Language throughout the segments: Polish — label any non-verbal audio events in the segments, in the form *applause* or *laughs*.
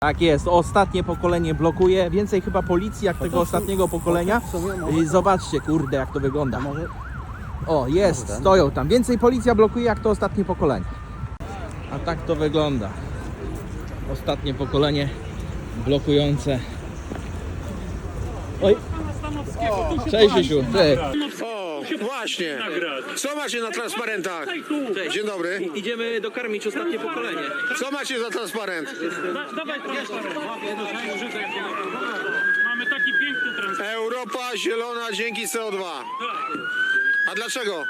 Tak jest, ostatnie pokolenie blokuje, więcej chyba policji jak tego ostatniego pokolenia. Zobaczcie, kurde, jak to wygląda. O, jest, stoją tam. Więcej policja blokuje jak to ostatnie pokolenie. A tak to wygląda. Ostatnie pokolenie blokujące. Oj, cześć Siesiu, cześć. O, właśnie. Co macie na transparentach? Dzień dobry. Idziemy dokarmić ostatnie pokolenie. Co macie za transparent? Dawaj transparent. Mamy taki piękny transparent. Europa zielona dzięki CO2. A dlaczego?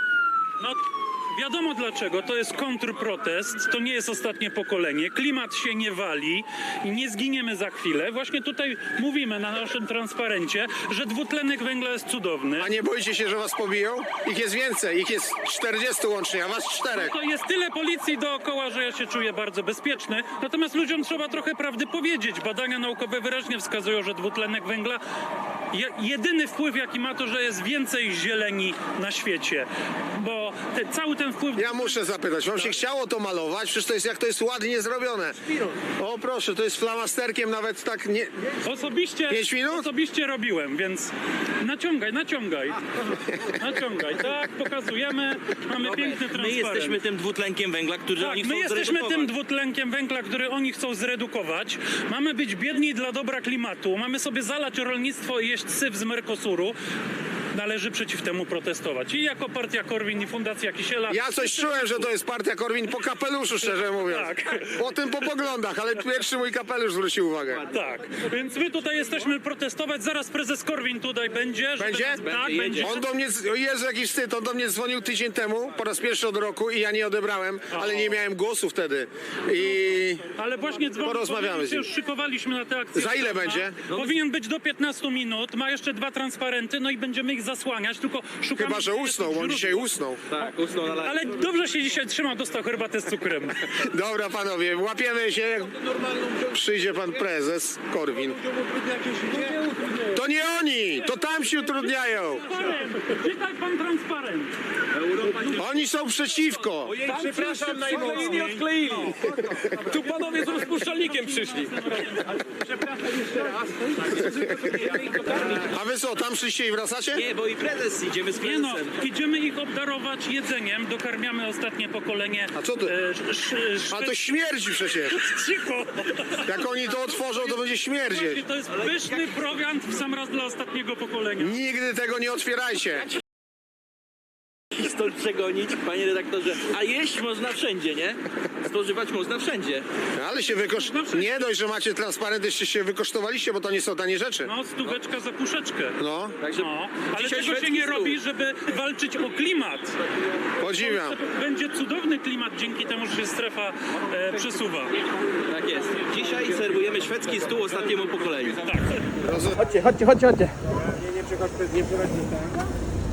No, wiadomo dlaczego. To jest kontrprotest. To nie jest ostatnie pokolenie. Klimat się nie wali i nie zginiemy za chwilę. Właśnie tutaj mówimy na naszym transparencie, że dwutlenek węgla jest cudowny. A nie boicie się, że was pobiją? Ich jest więcej, ich jest 40 łącznie, a was czterech. To jest tyle policji dookoła, że ja się czuję bardzo bezpieczny. Natomiast ludziom trzeba trochę prawdy powiedzieć. Badania naukowe wyraźnie wskazują, że dwutlenek węgla jedyny wpływ, jaki ma to, że jest więcej zieleni na świecie. Bo te, cały ten wpływ... Ja muszę zapytać, wam się chciało to malować? Przecież to jest jak to jest ładnie zrobione. O proszę, to jest flamasterkiem nawet tak nie... Osobiście, Pięć minut? osobiście robiłem, więc naciągaj, naciągaj. Naciągaj, tak, pokazujemy. Mamy piękny My transparent. jesteśmy tym dwutlenkiem węgla, który Tak, oni chcą my jesteśmy tym dwutlenkiem węgla, który oni chcą zredukować. Mamy być biedni dla dobra klimatu. Mamy sobie zalać rolnictwo i jeść syf z Mercosuru. Należy przeciw temu protestować. I jako partia Korwin i Fundacja Kisiela. Ja coś czułem, że to jest partia Korwin po kapeluszu, szczerze mówiąc. Tak. Po tym po poglądach, ale pierwszy mój kapelusz zwrócił uwagę. Tak, więc my tutaj jesteśmy protestować. Zaraz prezes Korwin tutaj będzie. Będzie? nas- Tak, będzie. On do mnie, Jezu, jakiś wstyd, on do mnie dzwonił tydzień temu, po raz pierwszy od roku i ja nie odebrałem, ale nie miałem głosu wtedy. I Ale właśnie dzwonił, Porozmawiamy z się nim. już szykowaliśmy na tę akcję. Za ile będzie? Powinien być do 15 minut, ma jeszcze dwa transparenty, no i będziemy ich zasłaniać, tylko szukamy... chyba, że usnął, bo on dzisiaj usnął. Tak, usnął na Ale dobrze się dzisiaj trzymał, dostał herbatę z cukrem. *laughs* Dobra panowie, łapiemy się, jak przyjdzie pan prezes Korwin. To nie oni, to tam się utrudniają. Czytaj pan transparent. Oni są przeciwko. Przepraszam najmocniej. odkleili. Tu panowie z rozpuszczalnikiem przyszli. A wy co, tam przyjście i wracacie? Nie, bo i prezes idziemy z Nie no, prezesem. idziemy ich obdarować jedzeniem, dokarmiamy ostatnie pokolenie. A co ty? e, sz- sz- A to śmierdzi przecież. *laughs* Cicho! Jak oni to otworzą, to będzie śmierdzieć. To jest pyszny prowiant w sam raz dla ostatniego pokolenia. Nigdy tego nie otwierajcie. Stąd przegonić, panie redaktorze. A jeść można wszędzie, nie? Spożywać można wszędzie. Ale się wykosz... Nie dość, że macie transparent, jeszcze się wykosztowaliście, bo to nie są tanie rzeczy. No, stóweczka za puszeczkę. No, Także No, ale dzisiaj tego się szwedzki nie stół. robi, żeby walczyć o klimat. podziwiam. Będzie cudowny klimat dzięki temu, że się strefa e, przesuwa. Tak jest. Dzisiaj serwujemy szwedzki stół ostatniemu pokoleniu. Chodźcie, chodźcie, chodźcie, chodźcie. Nie, nie przechodź, nie przechodź ten.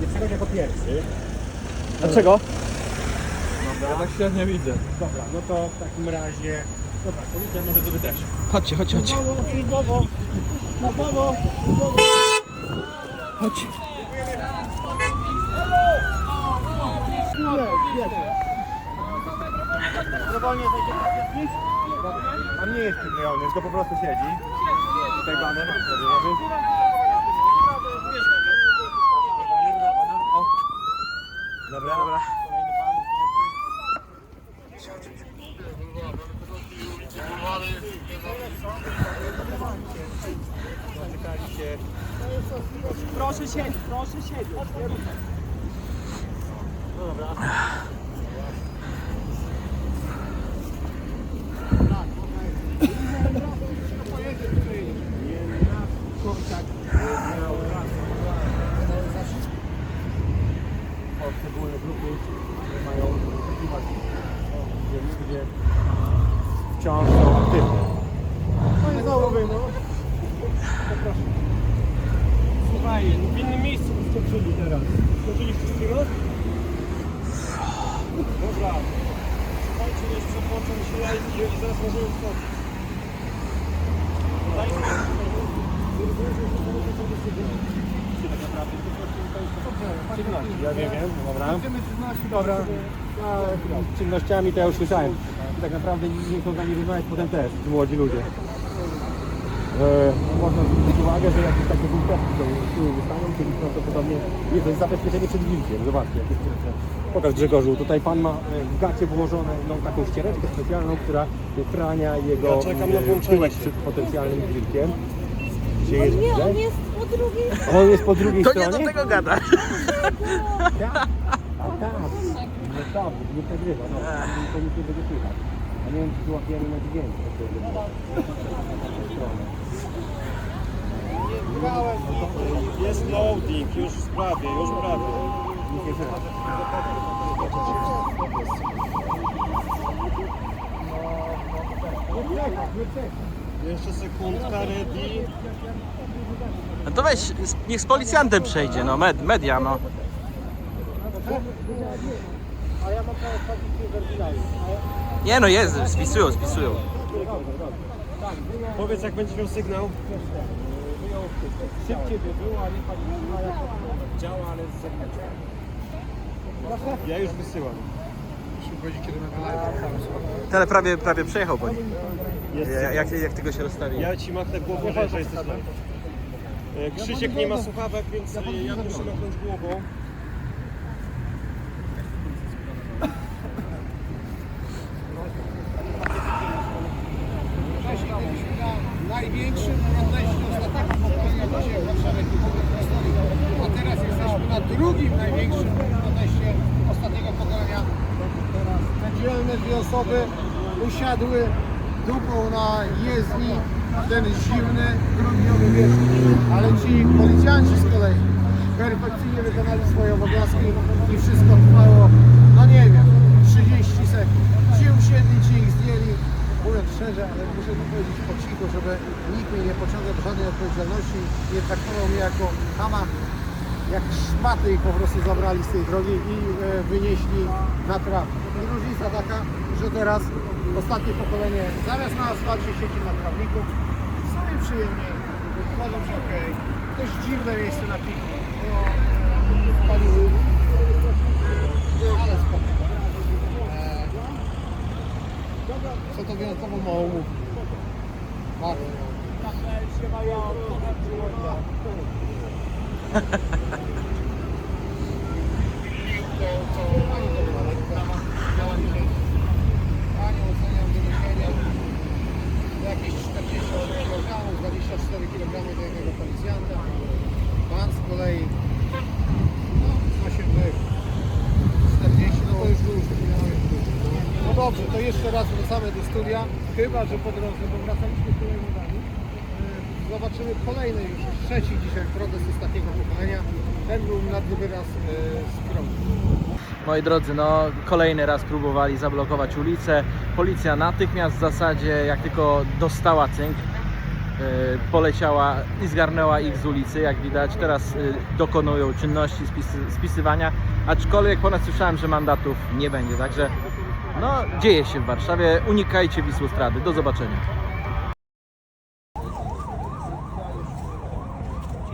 Nie przechodź jako pierwszy. Dlaczego? Ja tak średnio widzę. Dobra, no to w takim razie... Dobra, policja może to też. Chodźcie, chodźcie, chodźcie. Służbowo, służbowo. Chodźcie. Dobrowolnie zejdzie na wszystkich? On nie jest przyklejony, tylko po prostu siedzi. Tutaj baner. Dobra, dobra. Kolejny pan Czekaliście. Proszę siedzieć, proszę siedzieć. No dobra. poszczególne grupy które mają klimat, gdzie ludzie wciąż są aktywni. No i znowu wy, no. Zapraszam. Słuchaj, w innym miejscu skoczyli teraz. Skoczyli wszystkiego? Dobra. Słuchajcie, jeszcze począ się jajki i zaraz możemy wskoczyć. Dajcie. Tak naprawdę, to jest czynności. Ja wiem, wiem, dobra. Dobra. Ja, czynnościami to ja już słyszałem. Tak naprawdę nie z nami rozmawiać potem też, ci młodzi ludzie. E, można zwrócić uwagę, że jakieś takie bultowki są siły wystaną, czyli prawdopodobnie nie, to jest zabezpieczenie przed wilkiem. Zobaczcie, jakie. Pokaż Grzegorzu, tutaj pan ma e, w gacie włożoną no, taką ściereczkę specjalną, która ochrania jego Ja czekam na e, tyłek przed potencjalnym wilkiem. Gdzie jest Nie, on jest po drugiej On jest po drugiej To nie stronie? do tego gada. Tak. A tak. No tak, nie przegrywa. No, to nic nie będzie słychać. A nie wiem, czy złapiemy na dźwięk. Jest loading, już prawie, już prawie. Jeszcze sekundka, ready. No to weź, niech z policjantem przejdzie, no med, media, no. Nie no jest, spisują, spisują. Powiedz jak będzie miał sygnał. Szybciej by było, a nie pani jak działa, ale z zewnątrz. Ja już wysyłam. Tele prawie, prawie przejechał po nim. Jest Ja-. Jak, jak tego się rozstawi? Ja ci machnę głową, że, że jesteś live. E, Krzysiek nie ma słuchawek, więc e, ja muszę machnąć głową. największym proteście ostatniego pokolenia dzisiaj w Warszawie A teraz jesteśmy na drugim największym proteście ostatniego pokolenia. Te dzielne dwie osoby usiadły dupą na jezdni ten zimny, grudniowy wieczór. Ale ci policjanci z kolei perfekcyjnie wykonali swoje obowiązki i wszystko trwało, no nie wiem, 30 sekund. Ci usiedli, ci ich zdjęli, mówiąc szczerze, ale muszę to powiedzieć po cichu, żeby nikt mnie nie pociągał do żadnej odpowiedzialności, nie traktował mnie jako chama, jak szmaty ich po prostu zabrali z tej drogi i e, wynieśli na trawę. Różnica taka, że teraz ostatnie pokolenie zamiast na asfalcie siedzi na trawniku, sobie przyjemnie, uważam, że okej, dość dziwne miejsce na piknik, no, e, paliły, ale spoko. E, co to wyjątkowo mało mówi. Bardzo. *laughs* To, to pani doktora miała dzisiaj panią oceniam wyniesienia jakieś 48 kg, 24 kg do jednego policjanta. Pan z kolei no, znosił by 40, no to już dużo. No dobrze, to jeszcze raz wracamy do studia, chyba że po drodze, bo wracaliśmy kolejnymi Zobaczymy kolejny już trzeci dzisiaj protest ostatniego pokolenia. Ten był nad wyraz e, skromny. Moi drodzy, no kolejny raz próbowali zablokować ulicę. Policja natychmiast w zasadzie, jak tylko dostała cynk, yy, poleciała i zgarnęła ich z ulicy, jak widać. Teraz dokonują czynności spisy, spisywania, aczkolwiek ponad słyszałem, że mandatów nie będzie. Także no, dzieje się w Warszawie. Unikajcie Wisłostrady. Do zobaczenia.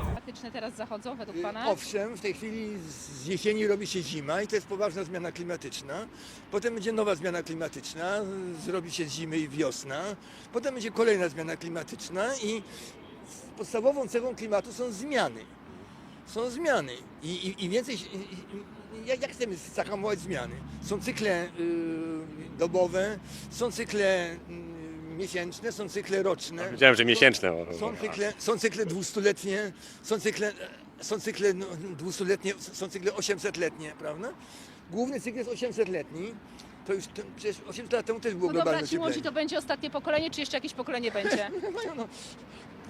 klimatyczne teraz zachodzą według Pana? Owszem, w tej chwili z jesieni robi się zima i to jest poważna zmiana klimatyczna. Potem będzie nowa zmiana klimatyczna, zrobi się zimy i wiosna. Potem będzie kolejna zmiana klimatyczna i podstawową cechą klimatu są zmiany. Są zmiany i, i, i więcej. i- Jak, jak chcemy zahamować zmiany? Są cykle y, dobowe, są cykle y, miesięczne, są cykle roczne. Wiedziałem, że miesięczne. Są cykle, są cykle dwustuletnie, są cykle, są cykle no, dwustuletnie, są cykle 800-letnie, prawda? Główny cykl jest 800-letni. To już to, przecież 800 lat temu też było No dobra, globalne ci młodzi to będzie ostatnie pokolenie, czy jeszcze jakieś pokolenie będzie? Mają, *laughs* no,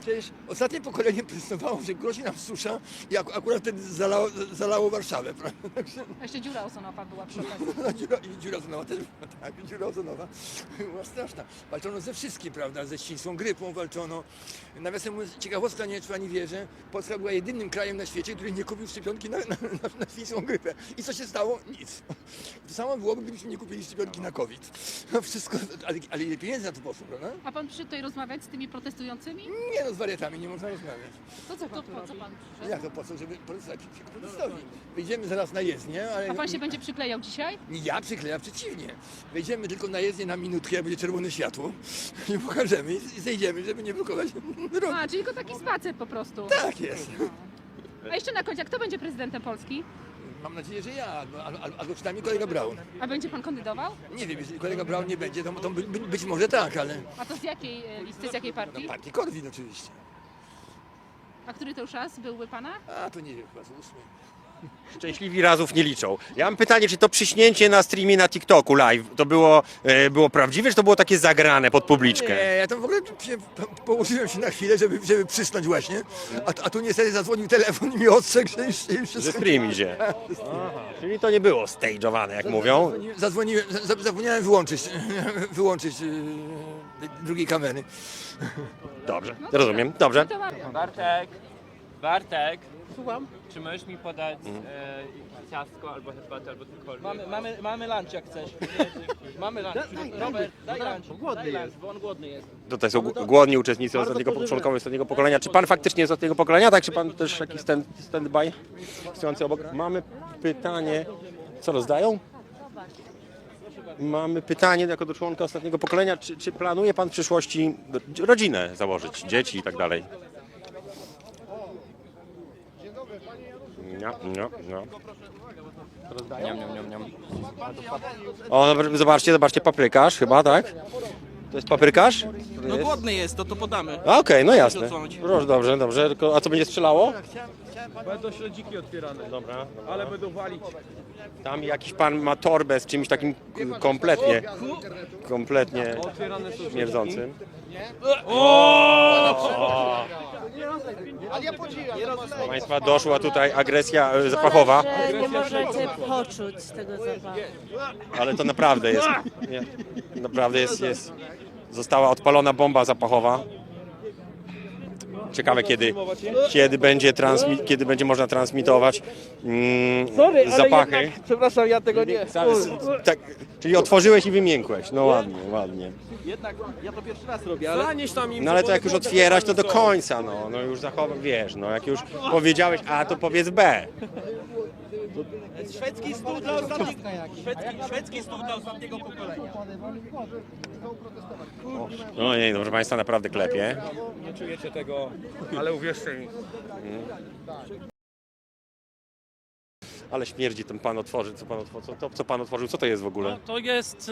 przecież ostatnie pokolenie prezentowało, że grozi nam susza i ak- akurat wtedy zalało, zalało Warszawę, *laughs* prawda? Także, A Jeszcze dziura ozonowa była przy okazji. *laughs* no, dziura, i dziura ozonowa też była, tak, dziura ozonowa była straszna. Walczono ze wszystkim, prawda, ze ścisłą grypą walczono. Nawiasem mówiąc, ciekawostka, nie wiem, czy pani wie, że Polska była jedynym krajem na świecie, który nie kupił szczepionki na, na, na, na ścisłą grypę. I co się stało? Nic. To samo byłoby, gdybyśmy nie kupili szczepionki na COVID. No wszystko, ale, ale ile pieniędzy na to poszło, prawda? A Pan przyszedł tutaj rozmawiać z tymi protestującymi? Nie no z wariatami nie można rozmawiać. To co, to po co pan przyszedł? Jak to po co, żeby protestować przeciwko protestowi? Wyjdziemy zaraz na jezdnię, ale A pan się będzie przyklejał dzisiaj? ja przyklejam przeciwnie. Wejdziemy tylko na jezdnię na minutkę, jak będzie czerwone światło i pokażemy i zejdziemy, żeby nie blokować drogi. A, czyli tylko taki spacer po prostu. Tak jest. A jeszcze na końcu, kto będzie prezydentem Polski? Mam nadzieję, że ja, albo, albo, albo przynajmniej kolega Braun. A będzie pan kandydował? Nie wiem, jeżeli kolega Braun nie będzie, to, to by, by, być może tak, ale A to z jakiej e, listy, z jakiej partii? partii Korwin oczywiście. A który to już raz byłby pana? A to nie wiem, chyba z ósmy. Szczęśliwi razów nie liczą. Ja mam pytanie, czy to przyśnięcie na streamie na TikToku live to było, e, było prawdziwe, czy to było takie zagrane pod publiczkę? Nie, ja tam w ogóle się, po- położyłem się na chwilę, żeby, żeby przysnąć właśnie, a, a tu niestety zadzwonił telefon i mi ostrzegł, że już, już Że stream idzie. Aha, czyli to nie było stage'owane, jak mówią. Zadzwoniłem, za- zapomniałem wyłączyć, *laughs* wyłączyć yy, drugiej kamery. Dobrze, rozumiem. Dobrze. Bartek, Bartek. Słucham? Czy możesz mi podać e, ciastko albo herbatę, albo cokolwiek? Mamy, mamy, mamy lunch jak chcesz. *laughs* Mamy lunch. Robert, daj lunch. Głodny jest. Bo on głodny jest. Tutaj są g- głodni uczestnicy ostatniego, członkowie ostatniego pokolenia. Czy pan faktycznie jest ostatniego pokolenia, tak? Czy pan też jakiś stand, stand-by stojący obok? Mamy pytanie. Co rozdają? Mamy pytanie jako do członka ostatniego pokolenia. Czy, czy planuje pan w przyszłości rodzinę założyć, dzieci i tak dalej? No, no, no. Niam, niam, niam, niam. O, zobaczcie, zobaczcie, paprykarz chyba, tak? To jest paprykarz? No głodny jest, to to podamy. A, Okej, no jasne. Proszę, dobrze, dobrze. Tylko, a co będzie strzelało? Będą śledziki otwierane, Dobra. ale będą walić. Tam jakiś pan ma torbę z czymś takim kompletnie, kompletnie Otwierane są śmierdzącym. Proszę Państwa, doszła tutaj agresja e, zapachowa, że nie możecie poczuć tego zapachu. ale to naprawdę jest, nie, naprawdę jest, jest, została odpalona bomba zapachowa. Ciekawe kiedy, kiedy będzie transmi- kiedy będzie można transmitować mm, zapachy. przepraszam, ja tego nie. Za- tak, czyli otworzyłeś i wymiękłeś. No ładnie, ładnie. Jednak ja to pierwszy raz robię, ale Zanieś tam im No ale to jak już otwierać, to do końca, no. No już zachowam, wiesz, no jak już powiedziałeś A, to powiedz B. szwedzki stół dla ostatniego, szwedzki, szwedzki stół dla ostatniego pokolenia. No nie, no, proszę Państwa, naprawdę klepie. Nie czujecie tego, ale uwierzcie mi. Ale śmierdzi ten pan otworzy, co pan otworzył, co, co pan otworzył, co to jest w ogóle? No, to jest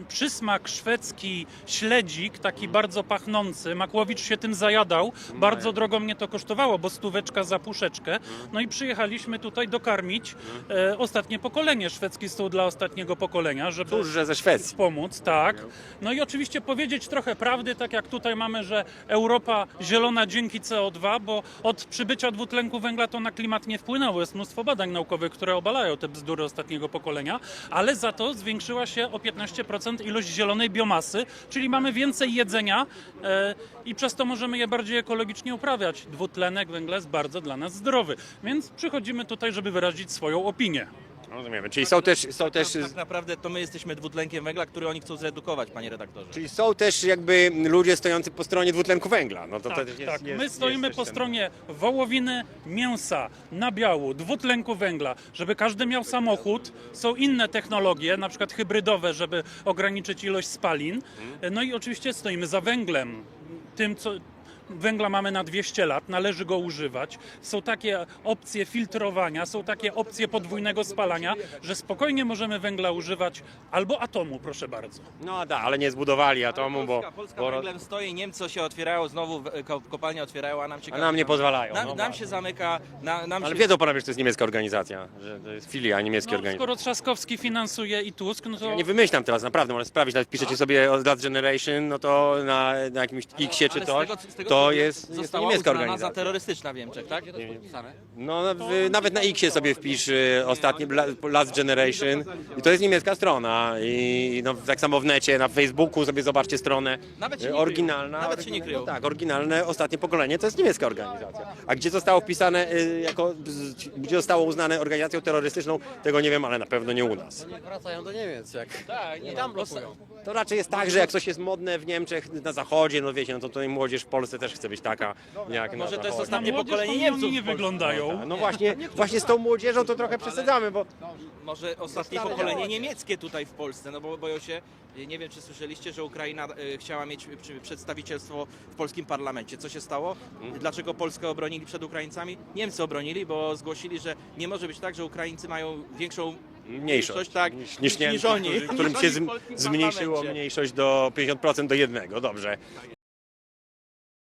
e, przysmak szwedzki śledzik, taki bardzo pachnący. Makłowicz się tym zajadał. Bardzo drogo mnie to kosztowało, bo stóweczka za puszeczkę. No i przyjechaliśmy tutaj dokarmić e, ostatnie pokolenie, szwedzki stół dla ostatniego pokolenia, żeby Cóż, że ze Szwecji. pomóc, tak. No i oczywiście powiedzieć trochę prawdy, tak jak tutaj mamy, że Europa zielona dzięki CO2, bo od przybycia dwutlenku węgla to na klimat nie wpłynęło. Jest mnóstwo badań naukowych, które obalają te bzdury ostatniego pokolenia, ale za to zwiększyła się o 15% ilość zielonej biomasy, czyli mamy więcej jedzenia e, i przez to możemy je bardziej ekologicznie uprawiać. Dwutlenek węgla jest bardzo dla nas zdrowy, więc przychodzimy tutaj, żeby wyrazić swoją opinię. Rozumiemy, czyli są też, są też, Tak naprawdę to my jesteśmy dwutlenkiem węgla, który oni chcą zredukować, panie redaktorze. czyli są też jakby ludzie stojący po stronie dwutlenku węgla. No to, to Tak, też jest, tak. jest, My stoimy jest po też ten- stronie wołowiny, mięsa, nabiału, dwutlenku węgla, żeby każdy miał samochód. Są inne technologie, na przykład hybrydowe, żeby ograniczyć ilość spalin. No i oczywiście stoimy za węglem. Tym, co, Węgla mamy na 200 lat, należy go używać. Są takie opcje filtrowania, są takie opcje podwójnego spalania, że spokojnie możemy węgla używać albo atomu, proszę bardzo. No da, ale nie zbudowali atomu, bo, Polska, Polska bo węglem stoi, Niemcy się otwierają, znowu kopalnie otwierają, a nam się a nam nie pozwalają. Nam, no nam się zamyka, na, nam Ale się... wiedzą panowie, że to jest niemiecka organizacja, że to jest filia niemieckiej No, organizacji. skoro Trzaskowski finansuje i Tusk, no to Ja nie wymyślam teraz, naprawdę, można sprawdzić, nawet piszecie sobie o Last Generation, no to na, na jakimś X-ie czy Ale coś, tego- z tego, to co jest, jest została niemiecka uznana organizacja. za terrorystyczna w Niemczech, tak? No w, nawet na X-ie sobie wpisz y, ostatni Bla- Last Generation i to jest niemiecka strona i no, tak samo w necie, na Facebooku sobie zobaczcie stronę Nawet się y, nie oryginalna. kryją. Nawet się nie kryją. No tak, oryginalne ostatnie pokolenie to jest niemiecka organizacja. A gdzie zostało wpisane y, jako, z- gdzie zostało uznane organizacją terrorystyczną, tego nie wiem, ale na pewno nie u nas. Wracają do Niemiec, jak To raczej jest tak, że jak coś jest modne w Niemczech, na zachodzie, no wiecie, no to tutaj młodzież w Polsce też chce być taka jak Może na to jest Zachodzie. ostatnie młodzież pokolenie to oni Niemców. nie w Polsce. wyglądają. No właśnie, właśnie z tą młodzieżą to trochę przesadzamy, bo Może ostatnie pokolenie niemieckie tutaj w Polsce, no bo boją się, nie wiem czy słyszeliście, że Ukraina e, chciała mieć przy- przedstawicielstwo w polskim parlamencie. Co się stało? Dlaczego Polskę obronili przed Ukraińcami? Niemcy obronili, bo zgłosili, że nie może być tak, że Ukraińcy mają większą mniejszość tak, niż, niż Niemcy, oni. którzy- którym Niż się oni *laughs* w zm- polskim zmniejszyło parlamencie. mniejszość do 50% do jednego. Dobrze.